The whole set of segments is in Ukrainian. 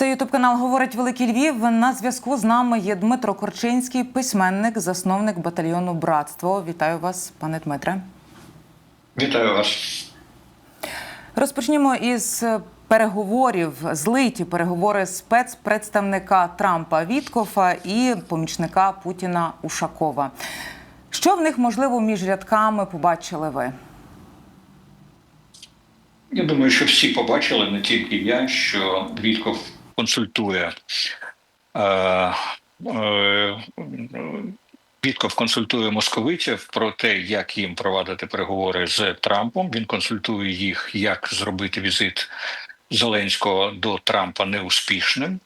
Це ютуб канал говорить Великий Львів. На зв'язку з нами є Дмитро Корчинський, письменник, засновник батальйону Братство. Вітаю вас, пане Дмитре. Вітаю вас. Розпочнімо із переговорів, злиті переговори спецпредставника Трампа Віткофа і помічника Путіна Ушакова. Що в них можливо між рядками побачили ви? Я думаю, що всі побачили, не тільки я, що Вітков консультує. Е, е, Вітков консультує московитів про те, як їм провадити переговори з Трампом. Він консультує їх, як зробити візит Зеленського до Трампа неуспішним.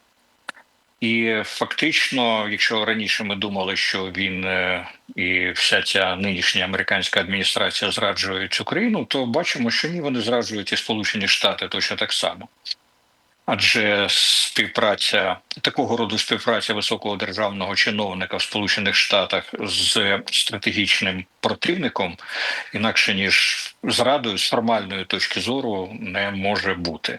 І фактично, якщо раніше ми думали, що він е, і вся ця нинішня американська адміністрація зраджують Україну, то бачимо, що ні, вони зраджують і Сполучені Штати точно так само. Адже співпраця такого роду співпраця високого державного чиновника в Сполучених Штатах з стратегічним противником, інакше ніж зрадою з формальної точки зору, не може бути.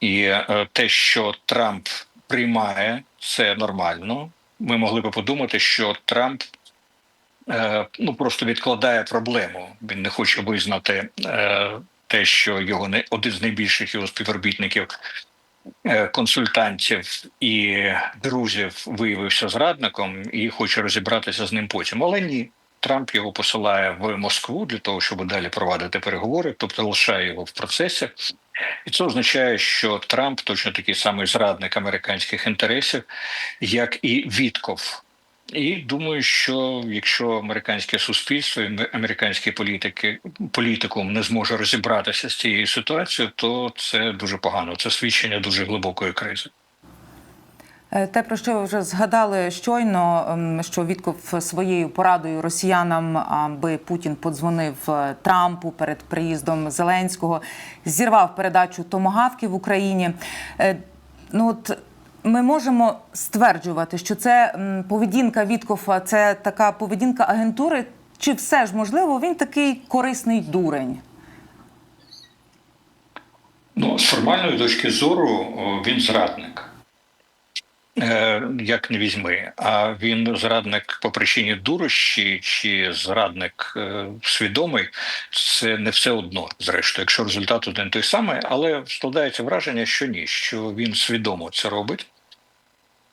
І е, те, що Трамп приймає це нормально. Ми могли би подумати, що Трамп е, ну просто відкладає проблему. Він не хоче визнати е, те, що його не один з найбільших його співробітників. е, Консультантів і друзів виявився зрадником і хоче розібратися з ним потім. Але ні, Трамп його посилає в Москву для того, щоб далі провадити переговори, тобто лишає його в процесі. І це означає, що Трамп точно такий самий зрадник американських інтересів, як і Вітков. І думаю, що якщо американське суспільство американські політики політикум не зможе розібратися з цією ситуацією, то це дуже погано. Це свідчення дуже глибокої кризи. Е, Те, про що ви вже згадали щойно, ем, що Вітков своєю порадою росіянам, аби Путін подзвонив е, Трампу перед приїздом Зеленського, зірвав передачу томагавки в Україні. Е, Ну от ми можемо стверджувати, що це поведінка Віткофа, це така поведінка агентури. Чи все ж можливо він такий корисний дурень? Ну, з формальної точки зору він зрадник. Е, Як не візьми, а він зрадник по причині дурощі чи зрадник е, свідомий, це не все одно, зрештою, якщо результат один той самий, але складається враження, що ні, що він свідомо це робить.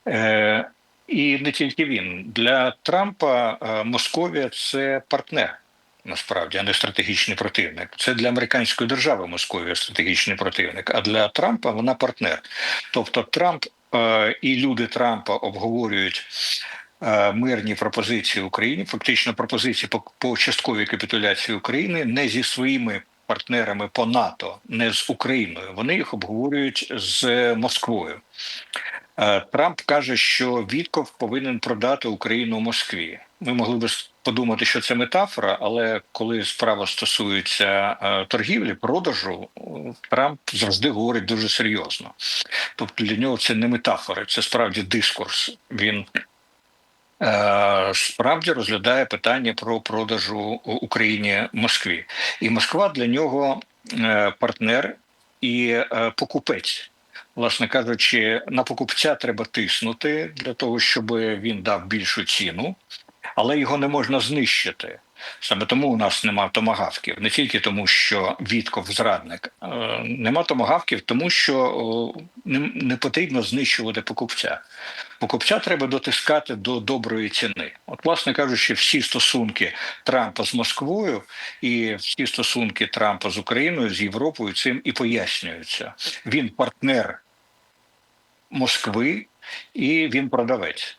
Е, І не тільки він. Для Трампа Московія це партнер. Насправді, а не стратегічний противник. Це для американської держави Московія стратегічний противник, а для Трампа вона партнер. Тобто Трамп і люди Трампа обговорюють е, мирні пропозиції Україні, фактично пропозиції по, по частковій капітуляції України не зі своїми партнерами по НАТО, не з Україною. Вони їх обговорюють з Москвою. Е, Трамп каже, що Вітков повинен продати Україну Москві. Ми могли би подумати, що це метафора, але коли справа стосується е, торгівлі, продажу, Трамп завжди говорить дуже серйозно. Тобто для нього це не метафори, це справді дискурс. Він е, справді розглядає питання про продажу Україні Москві, і Москва для нього е, партнер і покупець. Власне кажучи, на покупця треба тиснути для того, щоб він дав більшу ціну, але його не можна знищити. Саме тому у нас нема томагавків, не тільки тому, що Вітков зрадник, Е, нема томагавків, тому що не, потрібно знищувати покупця. Покупця треба дотискати до доброї ціни. От, власне кажучи, всі стосунки Трампа з Москвою і всі стосунки Трампа з Україною з Європою цим і пояснюються. Він партнер Москви і він продавець.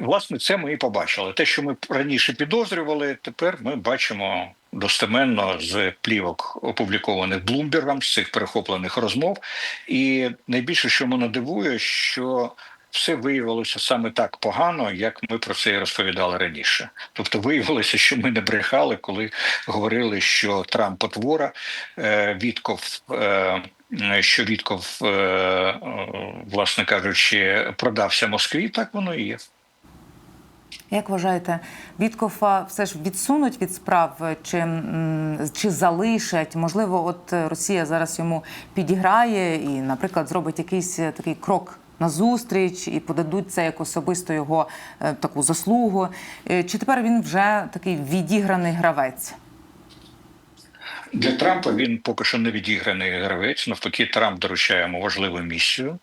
Власне, це ми і побачили. Те, що ми раніше підозрювали, тепер ми бачимо достеменно з плівок, опублікованих Блумбергом, з цих перехоплених розмов. І найбільше, що мене дивує, що все виявилося саме так погано, як ми про це і розповідали раніше. Тобто, виявилося, що ми не брехали, коли говорили, що Трамп потвора, е, Вітков. е, що Вітков, е, власне кажучи, продався Москві, так воно і є. Як вважаєте, Віткофа все ж відсунуть від справ чи, чи залишать? Можливо, от Росія зараз йому підіграє і, наприклад, зробить якийсь е, такий крок назустріч і подадуть це як особисто його е, таку заслугу. Е, Чи тепер він вже такий відіграний гравець? Для Трампа він поки що не відіграний гравець. Навпаки, Трамп доручає йому важливу місію.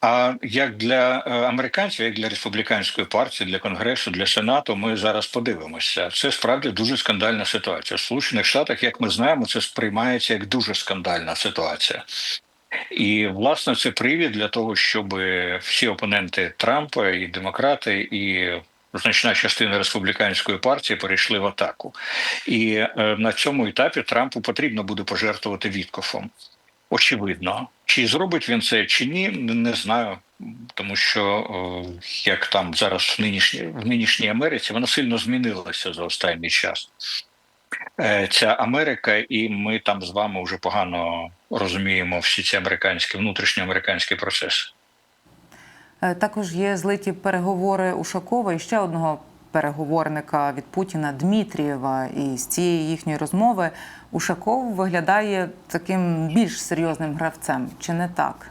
А як для е, американців, як для республіканської партії, для конгресу, для сенату, ми зараз подивимося. Це справді дуже скандальна ситуація. В Сполучених Штатах, як ми знаємо, це сприймається як дуже скандальна ситуація. І власне це привід для того, щоб всі опоненти Трампа і демократи, і значна частина республіканської партії перейшли в атаку. І е, на цьому етапі Трампу потрібно буде пожертвувати Віткофом. Очевидно, чи зробить він це чи ні, не знаю. Тому що як там зараз в нинішній в нинішній Америці воно сильно змінилося за останній час. Е, Ця Америка, і ми там з вами вже погано розуміємо всі ці американські внутрішньоамериканські процеси. Е, Також є злиті переговори Ушакова і ще одного переговорника від Путіна Дмитрієва. І з цієї їхньої розмови Ушаков виглядає таким більш серйозним гравцем, чи не так?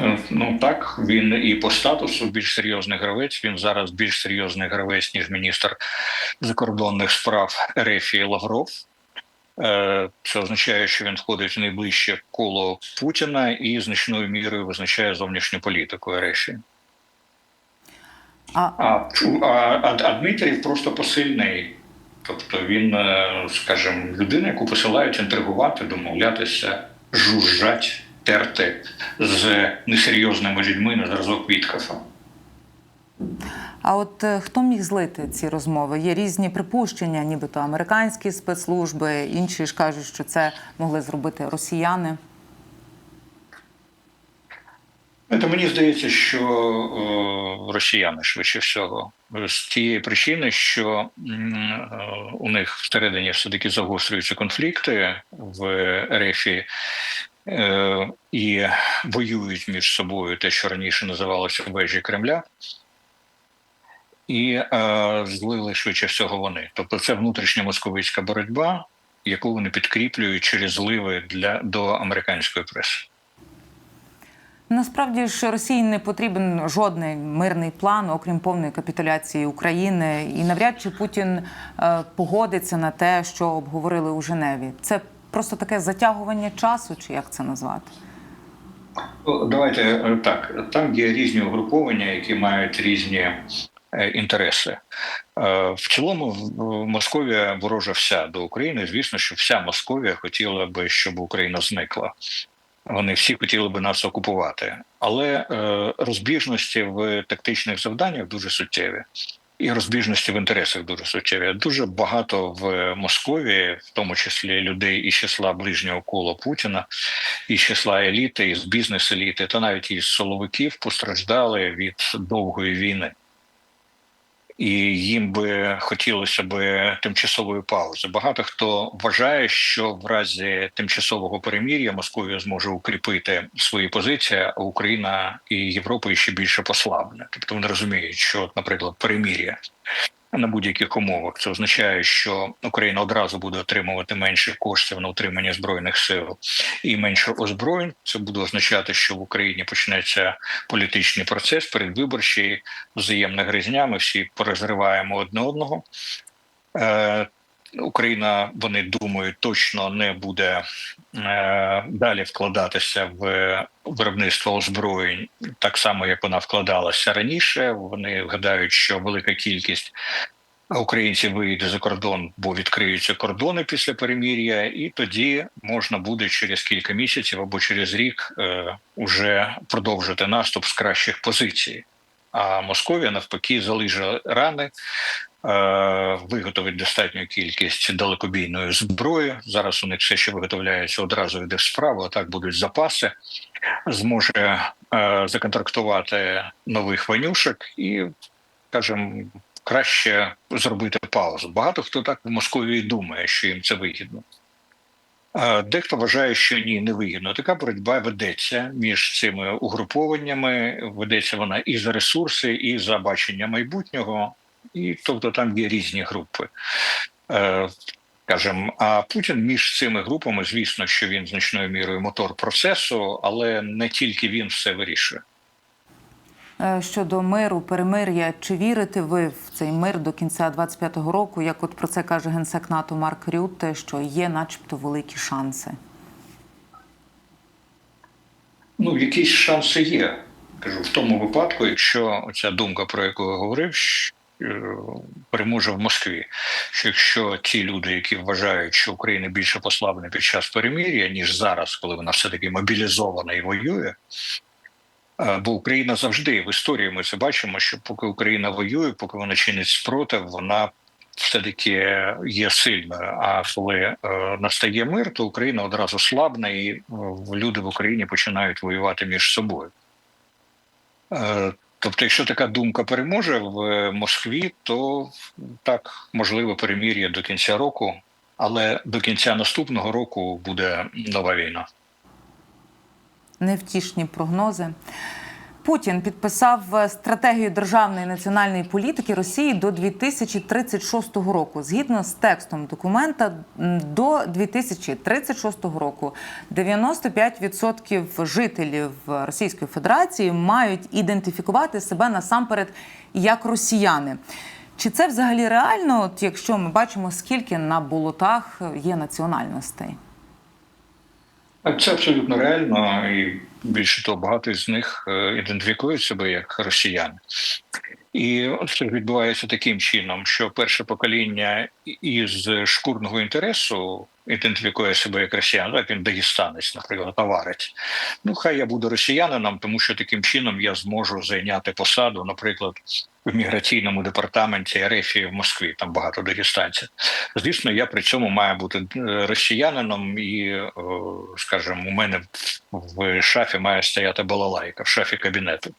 Е, Ну так, він і по статусу більш серйозний гравець. Він зараз більш серйозний гравець, ніж міністр закордонних справ Рефії Лавров. Е, Це означає, що він входить в найближче коло Путіна і значною мірою визначає зовнішню політику Рефії. А А, а, а, Дмитрів просто посильний. Тобто він, е, скажімо, людина, яку посилають інтригувати, домовлятися, жужжать, терти з несерйозними людьми на зразок Віткафа. А от е, хто міг злити ці розмови? Є різні припущення, нібито американські спецслужби, інші ж кажуть, що це могли зробити росіяни. Це мені здається, що е, росіяни швидше всього з тієї причини, що м, е, у них всередині все таки загострюються конфлікти в РФі е, і воюють між собою те, що раніше називалося вежі Кремля. І е, злили швидше всього вони. Тобто, це внутрішня московицька боротьба, яку вони підкріплюють через зливи для до американської преси. Насправді ж Росії не потрібен жодний мирний план, окрім повної капітуляції України, і навряд чи Путін е, погодиться на те, що обговорили у Женеві. Це просто таке затягування часу, чи як це назвати? Давайте е, так. Там є різні угруповання, які мають різні е, інтереси. В цілому, Московія ворожа вся до України. Звісно, що вся Московія хотіла би, щоб Україна зникла. Вони всі хотіли би нас окупувати, але е, розбіжності в тактичних завданнях дуже суттєві. І розбіжності в інтересах дуже суттєві. Дуже багато в Московії, в тому числі людей із числа ближнього кола Путіна, із числа еліти, із бізнес-еліти, та навіть із соловиків постраждали від довгої війни. І їм би хотілося би тимчасової паузи. Багато хто вважає, що в разі тимчасового перемір'я Московія зможе укріпити свої позиції, а Україна і Європа ще більше послабне. Тобто вони розуміють, що, наприклад, перемір'я на будь-яких умовах це означає, що Україна одразу буде отримувати менше коштів на утримання збройних сил і менше озброєнь. Це буде означати, що в Україні почнеться політичний процес, передвиборчий, взаємна гризня. Ми всі порозриваємо одне одного. Е, Україна, вони думають, точно не буде е, далі вкладатися в виробництво озброєнь, так само як вона вкладалася раніше. Вони гадають, що велика кількість українців вийде за кордон, бо відкриються кордони після перемір'я, і тоді можна буде через кілька місяців або через рік е, уже продовжити наступ з кращих позицій. А Московія навпаки залиже рани. Е, Виготовить достатню кількість далекобійної зброї. Зараз у них все, що виготовляється, одразу йде в справу. А так будуть запаси. Зможе е, законтрактувати нових ванюшок і, скажімо, краще зробити паузу. Багато хто так в Московії думає, що їм це вигідно. Е, Дехто вважає, що ні, не вигідно. Така боротьба ведеться між цими угрупованнями. Ведеться вона і за ресурси, і за бачення майбутнього, і тобто там є різні групи. Е, Скажем, а Путін між цими групами, звісно, що він значною мірою мотор процесу, але не тільки він все вирішує. Е, Щодо миру, перемир'я, чи вірите ви в цей мир до кінця 25-го року? Як от про це каже генсек НАТО Марк Рютте, що є, начебто, великі шанси? Ну, якісь шанси є. Кажу, в тому випадку, якщо ця думка, про яку я говорив, переможе в Москві. Що якщо ті люди, які вважають, що Україна більше послаблена під час перемир'я, ніж зараз, коли вона все таки мобілізована і воює. е, Бо Україна завжди в історії ми це бачимо, що поки Україна воює, поки вона чинить спротив, вона все-таки є сильною. А коли е, настає мир, то Україна одразу слабне, і е, люди в Україні починають воювати між собою. Е, Тобто, якщо така думка переможе в Москві, то так можливо перемір'я до кінця року, але до кінця наступного року буде нова війна. Невтішні прогнози. Путін підписав е, стратегію державної національної політики Росії до 2036 року. Згідно з текстом документа, до 2036 року 95% жителів Російської Федерації мають ідентифікувати себе насамперед як росіяни. Чи це взагалі реально, от якщо ми бачимо, скільки на болотах є національностей? Це абсолютно реально, і більше того, багато з них е, ідентифікують себе як росіяни. І це відбувається таким чином, що перше покоління із шкурного інтересу ідентифікує себе як росіян, так він дагестанець, наприклад, товарець. Ну, хай я буду росіянином, тому що таким чином я зможу зайняти посаду, наприклад, в міграційному департаменті РФ в Москві. Там багато дагестанців. Звісно, я при цьому маю бути е, росіянином, і, скажімо, у мене в шафі має стояти балалайка в шафі кабінету.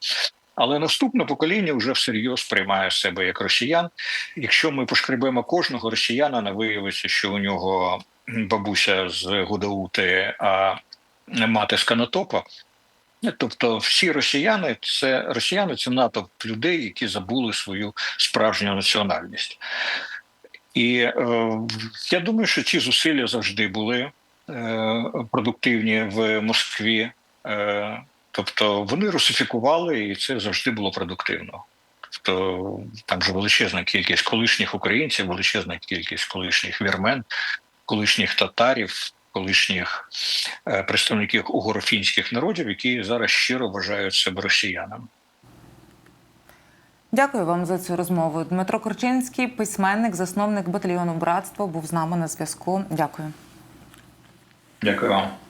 Але наступне покоління вже всерйоз приймає себе як росіян. Якщо ми пошкребемо кожного росіянина, виявиться, що у нього бабуся з Гудаути, а мати з Канатопа. Тобто, всі росіяни це росіяни це натовп людей, які забули свою справжню національність. І е, я думаю, що ці зусилля завжди були е, продуктивні в Москві. Е, Тобто вони русифікували, і це завжди було продуктивно. Тобто там же величезна кількість колишніх українців, величезна кількість колишніх вірмен, колишніх татарів, колишніх е, представників угорофінських народів, які зараз щиро вважають себе росіянами. Дякую вам за цю розмову. Дмитро Корчинський, письменник, засновник батальйону братство, був з нами на зв'язку. Дякую. Дякую вам.